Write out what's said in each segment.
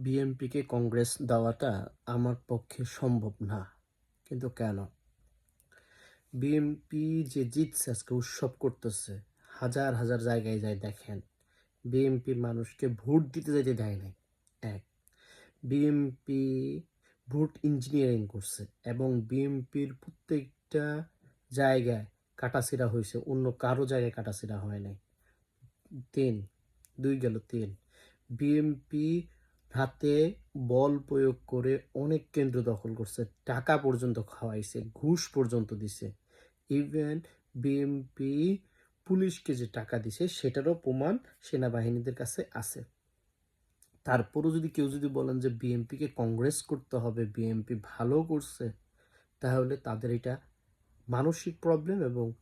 বিএনপিকে কংগ্রেস দেওয়াটা আমার পক্ষে সম্ভব না। কিন্তু কেন? বিএনপি যে জিতছে, আজকে উৎসব করতেছে, হাজার হাজার জায়গায় যায় দেখেন, বিএনপি মানুষকে ভোট দিতে যেতে দেয় নাই। এক, বিএনপি ভোট ইঞ্জিনিয়ারিং করছে এবং বিএনপির প্রত্যেকটা জায়গায় কাটাছিড়া হয়েছে, অন্য কারও জায়গায় কাটাছিড়া হয় নাই। তিন, দুই গেল তিন, বিএনপি হাতে বল প্রয়োগ করে অনেক কেন্দ্র দখল করছে, টাকা পর্যন্ত খাওয়াইছে, ঘুষ পর্যন্ত দিছে। ইভেন বিএনপি পুলিশকে যে টাকা দিছে, সেটারও প্রমাণ সেনাবাহিনীদের কাছে আছে। তারপরও যদি কেউ যদি বলেন যে বিএনপিকে কংগ্রেস করতে হবে বিএনপি ভালো করছে, তাহলে তাদের এটা মানসিক প্রবলেম এবং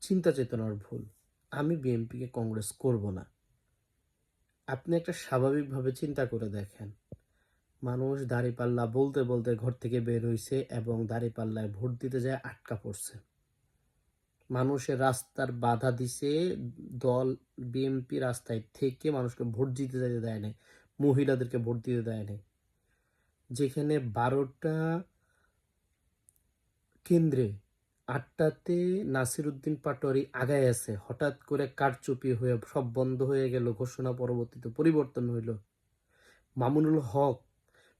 চিন্তা চেতনার ভুল। আমি বিএনপিকে কংগ্রেস করব না। আপনি একটা স্বাভাবিকভাবে চিন্তা করে দেখেন। মানুষ দাঁড়িপাল্লা বলতে বলতে ঘর থেকে বের হয়েছে এবং দাঁড়িপাল্লায় ভোট দিতে যায় আটকা পড়ছে। মানুষের রাস্তার বাধা দিছে, দল বিএনপি রাস্তায় থেকে মানুষকে ভোট দিতে যেতে দেয় নাই, মহিলাদেরকে ভোট দিতে দেয় নাই। যেখানে বারোটা কেন্দ্রে আটটাতে নাসির উদ্দিন পাটোয়ারি আগায় আছে। হঠাৎ করে কারচুপি হয়ে সব বন্ধ হয়ে গেল, ঘোষণা পরবর্তীতে পরিবর্তন হইল। মামুনুল হক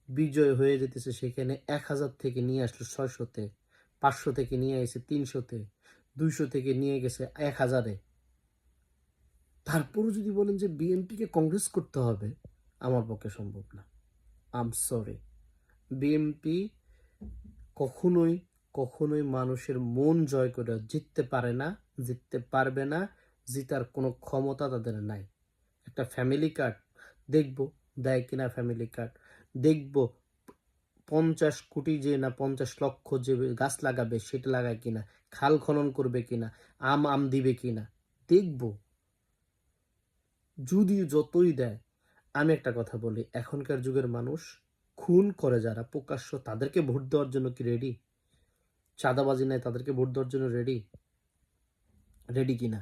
বিজয় হয়ে যেতেছে সেখানে এক হাজার থেকে নিয়ে আসলো ছয়শোতে পাঁচশো থেকে নিয়ে এসে তিনশোতে দুইশো থেকে নিয়ে গেছে এক হাজারে। তারপরও যদি বলেন যে বিএনপিকে কংগ্রেস করতে হবে, আমার পক্ষে সম্ভব না। আম সরি বিএনপি কখনোই কখনোই মানুষের মন জয় করে জিততে পারে না, জিততে পারবে না, জিতার কোনো ক্ষমতা তাদের নাই। একটা ফ্যামিলি কার্ড দেখব দেয় কিনা ফ্যামিলি কার্ড দেখব পঞ্চাশ কোটি যে না পঞ্চাশ লক্ষ যে গাছ লাগাবে সেটা লাগায় কিনা, খাল খনন করবে কিনা, আম আম দিবে কিনা, দেখব। যদি যতই দেয়, আমি একটা কথা বলি, এখনকার যুগের মানুষ, খুন করে যারা, প্রকাশ্য তাদেরকে ভোট দেওয়ার জন্য কি রেডি চাঁদাবাজি নেয় তাদেরকে ভোট দেওয়ার জন্য রেডি রেডি কিনা?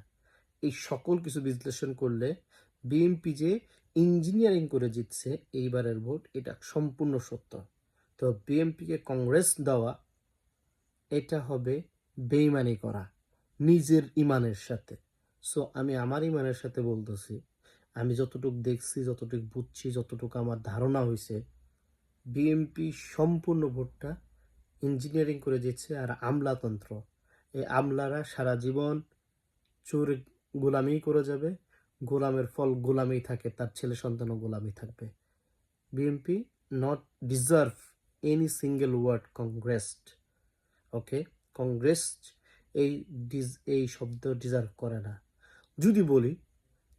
এই সকল কিছু বিশ্লেষণ করলে বিএনপি যে ইঞ্জিনিয়ারিং করে জিতছে এইবারের ভোট, এটা সম্পূর্ণ সত্য। তো বিএনপিকে কংগ্রেস দেওয়া, এটা হবে বেইমানি করা নিজের ইমানের সাথে। সো আমি আমার ইমানের সাথে বলতেছি, আমি যতটুকু দেখছি, যতটুকু বুঝছি, যতটুকু আমার ধারণা হয়েছে বিএনপি সম্পূর্ণ ভোটটা ইঞ্জিনিয়ারিং করে দিচ্ছে আর আমলাতন্ত্র। এই আমলারা সারা জীবন চোর গোলামি করে যাবে, গোলামের ফল গোলামি থাকে, তার ছেলে সন্তানও গোলামি থাকবে। BNP not deserve any single word congrats okay congrats এই ডিজ এই শব্দ ডিজার্ভ করে না। যদি বলি,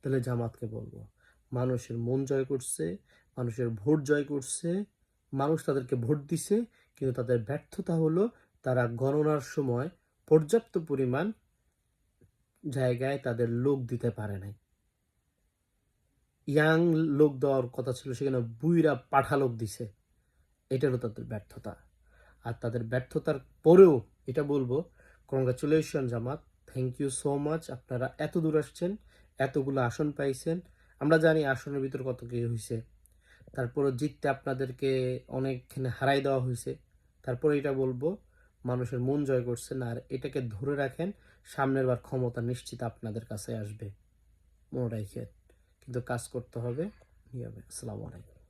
তাহলে জামাতকে বলব। মানুষের মন জয় করছে, মানুষের ভোট জয় করছে মানুষ তাদেরকে ভোট দিছে, কিন্তু তাদের ব্যর্থতা হলো তারা গণনার সময় পর্যাপ্ত পরিমাণ জায়গায় তাদের লোক দিতে পারে নাই। ইয়াং লোক দেওয়ার কথা ছিল, সেখানে বুইরা পাঠা লোক দিছে। এটারও তাদের ব্যর্থতা। আর তাদের ব্যর্থতার পরেও এটা বলব congratulation Jamaat. Thank you so much আপনারা এত দূর আসছেন, এতগুলো আসন পাইছেন। আমরা জানি আসনের ভিতর কত কি হয়েছে তারপরে জিততে আপনাদেরকে অনেকখানে হারাই দেওয়া হয়েছে। তারপরে এটা বলব, মানুষের মন জয় করছেন আর এটাকে ধরে রাখেন, সামনের বার ক্ষমতা নিশ্চিত আপনাদের কাছে আসবে। মনে রাখেন কিন্তু কাজ করতে হবে। নিয়ে হবে আসসালামু আলাইকুম।